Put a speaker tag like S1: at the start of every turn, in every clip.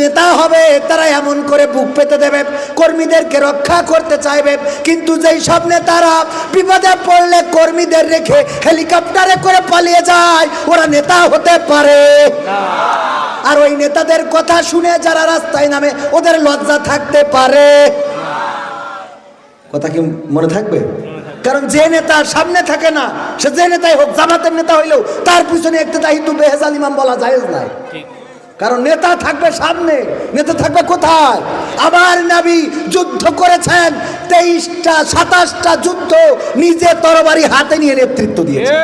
S1: নেতা হবে, তারা এমন করে বুক পেতে দেবে, কর্মীদেরকে রক্ষা করতে চাইবে। কিন্তু যেই সব নেতারা বিপদে পড়লে কর্মীদের রেখে হেলিকপ্টারে করে পালিয়ে যায়, ওরা নেতা হতে পারে। আর ওই নেতাদের কথা শুনে যারা রাস্তায় নামে, ওদের লজ্জা থাকতে পারে। কথা কি মনে থাকবে? কারণ যে নেতা সামনে থাকে না, সে যে নেতাই হোক, জামাতের নেতা হইলেও তার পিছনে একটা তাহিদু বেহেজাল ইমাম বলা যায় নাই। কারণ নেতা থাকবে সামনে নেতা থাকবে কোথায়? আবার নাবি যুদ্ধ করেছেন তেইশটা সাতাশটা যুদ্ধ নিজে তরবারি হাতে নিয়ে নেতৃত্ব দিয়েছে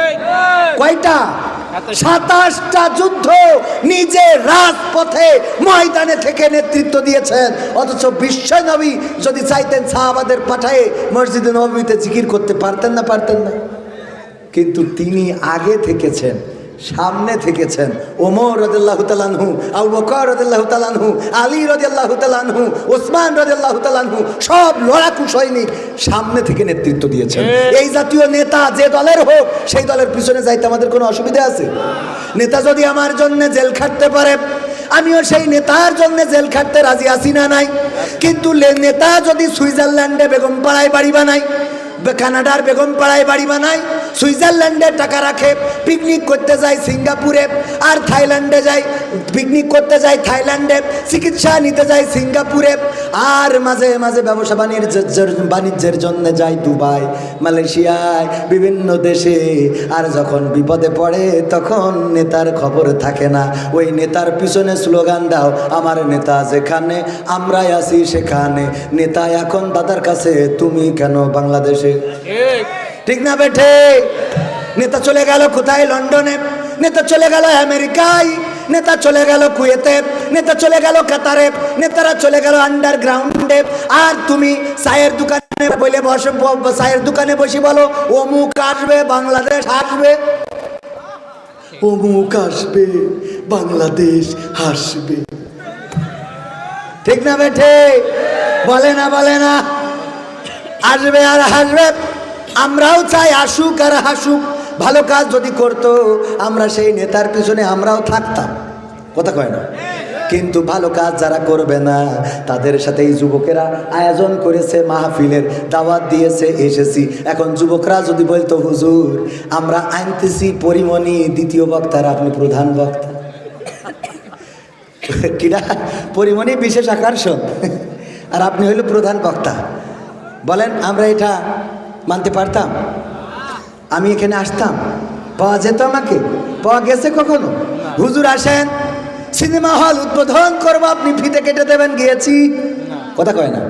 S1: কয়টা? সাতাশটা যুদ্ধ নিজে রাজপথে ময়দানে থেকে নেতৃত্ব দিয়েছেন। অথচ বিশ্ব নবী যদি চাইতেন সাহাবাদের পাঠায়ে মসজিদে নবীতে জিকির করতে পারতেন না পারতেন না। কিন্তু তিনি আগে থেকেছেন। সামনে থেকেছেন। ওমর রদিল্লাহ তালানহু আউ বকর রদিল্লাহ তালানহু আলী রদিল্লাহ তালানহু ওসমান রদিল্লাহ তালানহু সব লড়াকু সৈনিক সামনে থেকে নেতৃত্ব দিয়েছেন। এই জাতীয় নেতা যে দলের হোক সেই দলের পিছনে যাইতে আমাদের কোনো অসুবিধা আছে? নেতা যদি আমার জন্য জেল খাটতে পারে আমিও সেই নেতার জন্য জেল খাটতে রাজি আছি না নাই। কিন্তু নেতা যদি সুইজারল্যান্ডে বেগম পাড়ায় বাড়ি বানায় কানাডার বেগম পাড়ায় বাড়ি বানায়, সুইজারল্যান্ডে টাকা রাখে পিকনিক করতে যায় সিঙ্গাপুরে, আর থাইল্যান্ডে যায় পিকনিক করতে যায় থাইল্যান্ডে চিকিৎসা নিতে যায় সিঙ্গাপুরে আর মাঝে মাঝে ব্যবসা বাণিজ্যের বাণিজ্যের জন্য যায় দুবাই মালয়েশিয়ায় বিভিন্ন দেশে। আর যখন বিপদে পড়ে তখন নেতার খবর থাকে না। ওই নেতার পিছনে স্লোগান দাও আমার নেতা যেখানে আমরাই আছি সেখানে। নেতা এখন দাদার কাছে তুমি কেন বাংলাদেশে? ঠিক। না বেঠে নেতা চলে গেল কোথায়? লন্ডনে। নেতা চলে গেল আমেরিকায়। নেতা চলে গেল কুয়েতে, নেতা চলে গেল কাতারে, নেতারা চলে গেল আন্ডারগ্রাউন্ডে আর তুমি চায়ের দোকানে বলে বসে চায়ের দোকানে বসে বলো, অমুক আসবে, বাংলাদেশ আসবে। অমুক আসবে, বাংলাদেশ হাসবে ঠিক না বেঠে? বলে না বলে না। আসবে আর হাসবে আমরাও চাই আসুক আর হাসুক। ভালো কাজ যদি করতো, আমরা সেই নেতার পিছনে আমরাও থাকতাম। কথা কয় না? কিন্তু ভালো কাজ যারা করবে না, তাদের সাথে এই যুবকেরা আয়োজন করেছে, মাহফিলের দাওয়াত দিয়েছে, এসেছি। এখন যুবকরা যদি বলতো, হুজুর, আমরা আনতেছি পরিমণি, দ্বিতীয় বক্তার আপনি প্রধান বক্তা। কিরা? পরিমণি বিশেষ আকর্ষণ। আর আপনি হইল প্রধান বক্তা। বলেন, আমরা এটা মানতে পারতাম? আমি এখানে আসতাম। পাওয়া যেত আমাকে? পাওয়া গেছে কখনো? হুজুর আসেন সিনেমা হল উদ্বোধন করব আপনি ফিতে কেটে দেবেন গিয়েছি। কথা কয় না।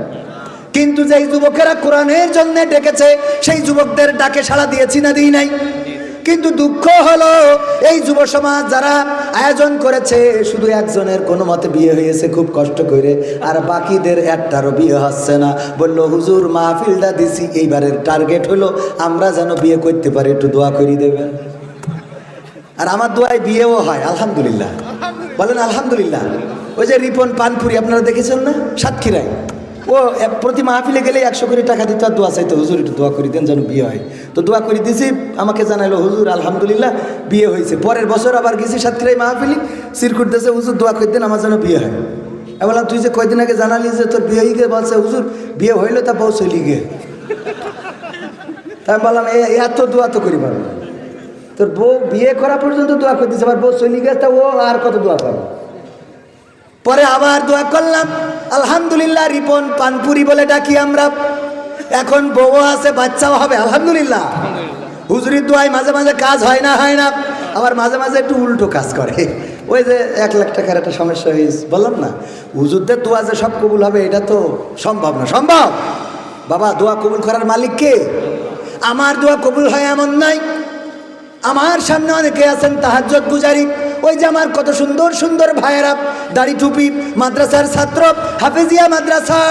S1: কিন্তু যেই যুবকেরা কোরআনের জন্য ডেকেছে সেই যুবকদের ডাকে সাড়া দিয়েছি না দিই নাই। কিন্তু দুঃখ হলো, এই যুব সমাজ যারা আয়োজন করেছে, শুধু একজনের কোনো মতে বিয়ে হয়েছে, খুব কষ্ট করে। আর বাকিদের একটারও বিয়ে হচ্ছে না। বলল, হুজুর, মাহফিলটা দিছি। এইবারের টার্গেট হলো, আমরা যেন বিয়ে করতে পারি, একটু দোয়া করি দেবেন। আর আমার দোয়ায় বিয়েও হয়, আলহামদুলিল্লাহ। বলেন, আলহামদুলিল্লাহ। ওই যে রিপন পানপুরি, আপনারা দেখেছেন না? সাতক্ষীরায়। ও প্রতি মাহফিলে গেলে একশো কোটি টাকা দিতে আর দোয়া চাইতো, হুজুর, একটু দোয়া করে দেন যেন বিয়ে হয়। তো দোয়া করে দিয়েছি আমাকে জানাইলো, হুজুর, আলহামদুলিল্লাহ, বিয়ে হয়েছে। পরের বছর আবার গেছি সাতক্ষীরায় মাহফিলি সিরকুট দেশে হুজুর, দোয়া করে দেন, আমার যেন বিয়ে হয়। আমি বললাম তুই যে কয়দিন আগে জানালি যে তোর বিয়ে গিয়ে বলছে, হুজুর, বিয়ে হইল তা বউ চলি গে তাই বললাম এত দোয়া তো করি পারব তোর বউ বিয়ে করা পর্যন্ত দোয়া করে দিচ্ছে আবার বউ চলে গেছে তা ও আর কত দোয়া করবে পরে আবার দোয়া করলাম আলহামদুলিল্লাহ রিপন পানপুরি বলে ডাকি আমরা। এখন বউ আছে বাচ্চাও হবে আলহামদুলিল্লাহ। হুজুরির দোয়ায় মাঝে মাঝে কাজ হয় না হয় না। আবার মাঝে মাঝে একটু উল্টো কাজ করে। ওই যে এক লাখ টাকার একটা সমস্যা হয়েছে বললাম না হুজুরদের দোয়া যে সব কবুল হবে এটা তো সম্ভব না। সম্ভব? বাবা দোয়া কবুল করার মালিক কে? আমার দোয়া কবুল হয় এমন নাই। আমার সামনে অনেকে আছেন তাহাজ্জত গুজারি। ওই যে আমার কত সুন্দর সুন্দর ভাইয়েরা, দাড়ি টুপি, মাদ্রাসার ছাত্র, হাফিজিয়া মাদ্রাসা,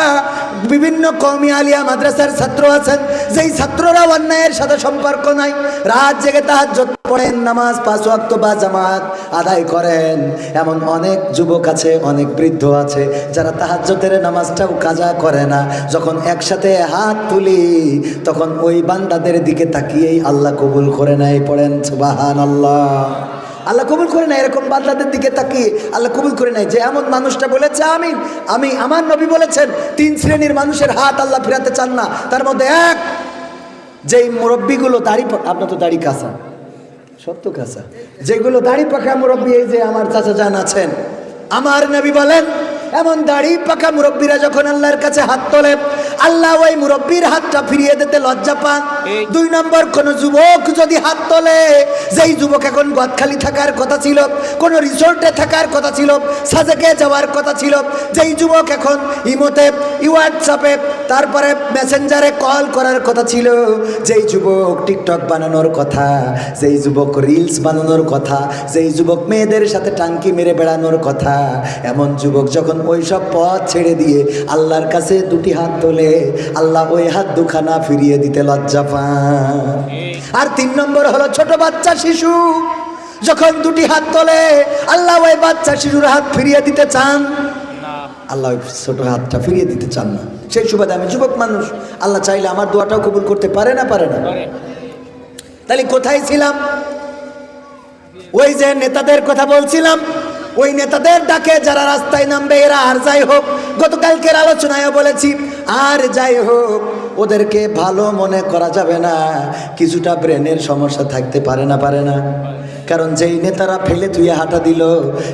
S1: বিভিন্ন কমি আলিয়া মাদ্রাসার ছাত্র আছেন। যেই ছাত্ররা অন্যায়ের সাথে সম্পর্ক নাই, রাত জেগে তাহাজ্জত পড়েন, নামাজ পাঁচ ওয়াক্ত বা জামাত আদায় করেন। এমন অনেক যুবক আছে, অনেক বৃদ্ধ আছে, যারা তাহাজ্জতের নামাজটাও কাজা করে না। যখন একসাথে হাত তুলি, তখন ওই বান্দাদের দিকে তাকিয়েই আল্লাহ কবুল করে নেয়, পড়েন সুবাহান আল্লাহ আল্লাহ কবুল করে না এরকম বান্দাদের দিকে তাকিয়ে আল্লাহ কবুল করে নাই যে এমন মানুষটা বলেছে আমি আমি, আমার নবী বলেছেন, তিন শ্রেণির মানুষের হাত আল্লাহ ফেরাতে চান না। তার মধ্যে এক, যেই মুরব্বীগুলো দাড়ি আপনার তো দাড়ি কাঁচা সত্য কাঁচা। যেগুলো দাড়ি পাখা মুরব্বী, এই যে আমার চাচা যান আছেন, আমার নবী বলেন, এমন দাড়ি পাখা মুরব্বীরা যখন আল্লাহর কাছে হাত তোলে আল্লাহ ওই মুরব্বীর হাতটা ফিরিয়ে দিতে লজ্জা পান। দুই নম্বর কোন যুবক যদি হাত তোলে যেই যুবক এখন গদখালি থাকার কথা ছিল কোন রিসোর্টে থাকার কথা ছিল সাজেকে যাওয়ার কথা ছিল যেই যুবক এখন ইমোতে হোয়াটসঅ্যাপে তারপরে মেসেঞ্জারে কল করার কথা ছিল যেই যুবক টিকটক বানানোর কথা যেই যুবক রিলস বানানোর কথা যেই যুবক মেয়েদের সাথে টাঙ্কি মেরে বেড়ানোর কথা এমন যুবক যখন ওই সব পথ ছেড়ে দিয়ে আল্লাহর কাছে দুটি হাত তোলে আল্লাহ ওই হাত দুখানা ফিরিয়ে দিতে লজ্জা পান। আর তিন নম্বর হলো ছোট বাচ্চা শিশু। যখন দুটি হাত তোলে, আল্লাহ ওই বাচ্চা শিশুর হাত ফিরিয়ে দিতে চান। আল্লাহ ছোট হাতটা ফিরিয়ে দিতে চান না। সেই সুবাদে আমি যুবক মানুষ, আল্লাহ চাইলে আমার দোয়াটাও কবুল করতে পারে না পারে না। তাহলে কোথায় ছিলাম? ওই যে নেতাদের কথা বলছিলাম ওই নেতাদের ডাকে যারা রাস্তায় নামবে, এরা আর যাই হোক, গতকালকের আলোচনায় বলেছি, আর যাই হোক, ওদেরকে ভালো মনে করা যাবে না, কিছুটা ব্রেনের সমস্যা থাকতে পারে না পারে না। কারণ যেই নেতারা ফেলে তুই হাঁটা দিল,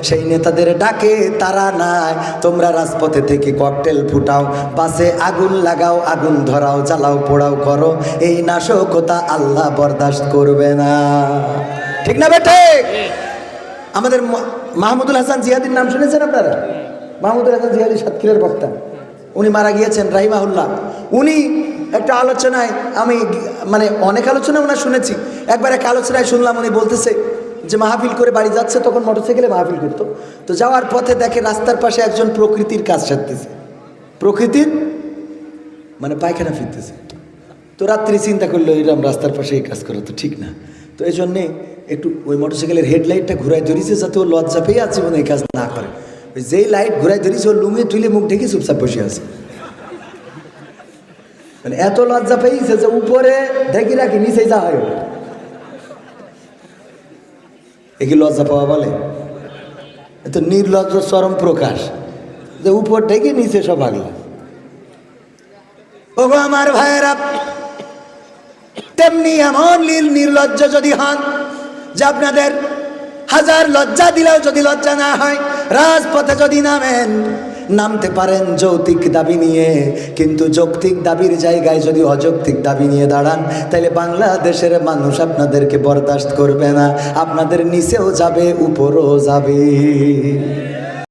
S1: সেই নেতাদের ডাকে তারা নাই। তোমরা রাজপথে থেকে ককটেল ফুটাও, বাসে আগুন লাগাও, আগুন ধরাও চালাও পোড়াও, করো। এই নাশকতা আল্লাহ বরদাস্ত করবে না। ঠিক না বেটে আমাদের মাহমুদুল হাসান জিয়াদির নাম শুনেছেন আপনারা? মাহমুদুল হাসান জিয়াদি সাতক্ষীরের বক্তা। উনি মারা গিয়েছেন, রাহিমাহুল্লাহ। উনি একটা আলোচনায়, আমি মানে অনেক আলোচনা ওনার শুনেছি। একবার এক আলোচনায় শুনলাম, উনি বলতেছে যে মাহফিল করে বাড়ি যাচ্ছে, তখন মোটরসাইকেলে মাহফিল করতো। তো যাওয়ার পথে দেখে রাস্তার পাশে একজন প্রকৃতির কাজ সারতেছে। প্রকৃতির? মানে পায়খানা ফিরতেছে। তো রাত্রি চিন্তা করল এরকম রাস্তার পাশে এই কাজ করা তো ঠিক না। তো এই জন্যে একটু ওই মোটরসাইকেলের হেডলাইটটা ঘুরাই ধরেছে যাতে ও লজ্জা পেয়ে আছে মনে এই কাজ না করে। ওই যেই লাইট ঘুরাই ধরেছে, ও লুঙ্গি তুলে মুখ ঢেকে চুপচাপ বসে আছে। মানে এত লজ্জা পেয়েছে যে উপরে ঢেকে রাখি, নিচে যা হয় ওর। এ কি লজ্জা পাওয়া বলে? এত নির্লজ্জ চরম প্রকাশ, যে উপর ঢেকে নিচে সব আগলা। ওগো আমার ভাইয়েরা, তেমনি এমন নীল নির্লজ্জ যদি হন যে আপনাদের হাজার লজ্জা দিলেও যদি লজ্জা না হয়, রাজপথে যদি নামেন, নামতে পারেন যৌতিক দাবি নিয়ে। কিন্তু যৌক্তিক দাবির জায়গায় যদি অযৌক্তিক দাবি নিয়ে দাঁড়ান তাহলে বাংলাদেশের মানুষ আপনাদেরকে বরদাস্ত করবে না। আপনাদের নিচেও যাবে, উপরও যাবে।